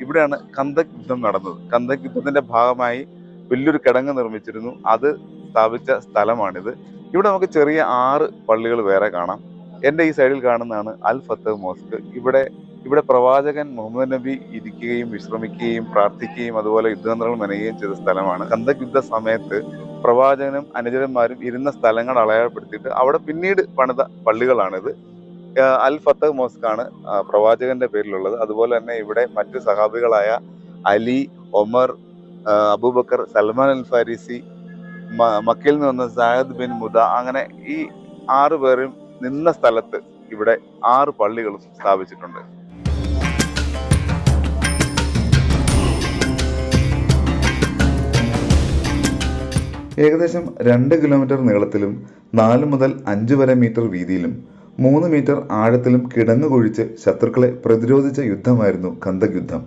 ഇവിടെയാണ് കന്തക് യുദ്ധം നടന്നത്. കന്തക് യുദ്ധത്തിന്റെ ഭാഗമായി വലിയൊരു കിടങ്ങ് നിർമ്മിച്ചിരുന്നു. അത് സ്ഥാപിച്ച സ്ഥലമാണിത്. ഇവിടെ നമുക്ക് ചെറിയ ആറ് പള്ളികൾ വേറെ കാണാം. എന്റെ ഈ സൈഡിൽ കാണുന്നതാണ് അൽ ഫത്ത് മോസ്ക്. ഇവിടെ ഇവിടെ പ്രവാചകൻ മുഹമ്മദ് നബി ഇരിക്കുകയും വിശ്രമിക്കുകയും പ്രാർത്ഥിക്കുകയും അതുപോലെ യുദ്ധതന്ത്രങ്ങൾ മെനയുകയും ചെയ്ത സ്ഥലമാണ്. കന്തക് യുദ്ധ സമയത്ത് പ്രവാചകനും അനുചരന്മാരും ഇരുന്ന സ്ഥലങ്ങൾ അളയാളപ്പെടുത്തിയിട്ട് അവിടെ പിന്നീട് പണിത പള്ളികളാണിത്. അൽ ഫത്ത് ആണ് പ്രവാചകന്റെ പേരിലുള്ളത്. അതുപോലെ തന്നെ ഇവിടെ മറ്റു സഹാബികളായ Ali Omar Abu Bakr Salman al Farisi മക്കയിൽ നിന്ന് വന്ന സായദ് ബിൻ മുദ അങ്ങനെ ഈ ആറ് പേരും നിന്ന സ്ഥലത്ത് ഇവിടെ ആറ് പള്ളികളും സ്ഥാപിച്ചിട്ടുണ്ട്. ഏകദേശം രണ്ട് കിലോമീറ്റർ നീളത്തിലും നാല് മുതൽ അഞ്ച് വരെ മീറ്റർ വീതിയിലും മൂന്ന് മീറ്റർ ആഴത്തിലും കിടന്നുകുഴിച്ച് ശത്രുക്കളെ പ്രതിരോധിച്ച യുദ്ധമായിരുന്നു കന്ദക് യുദ്ധം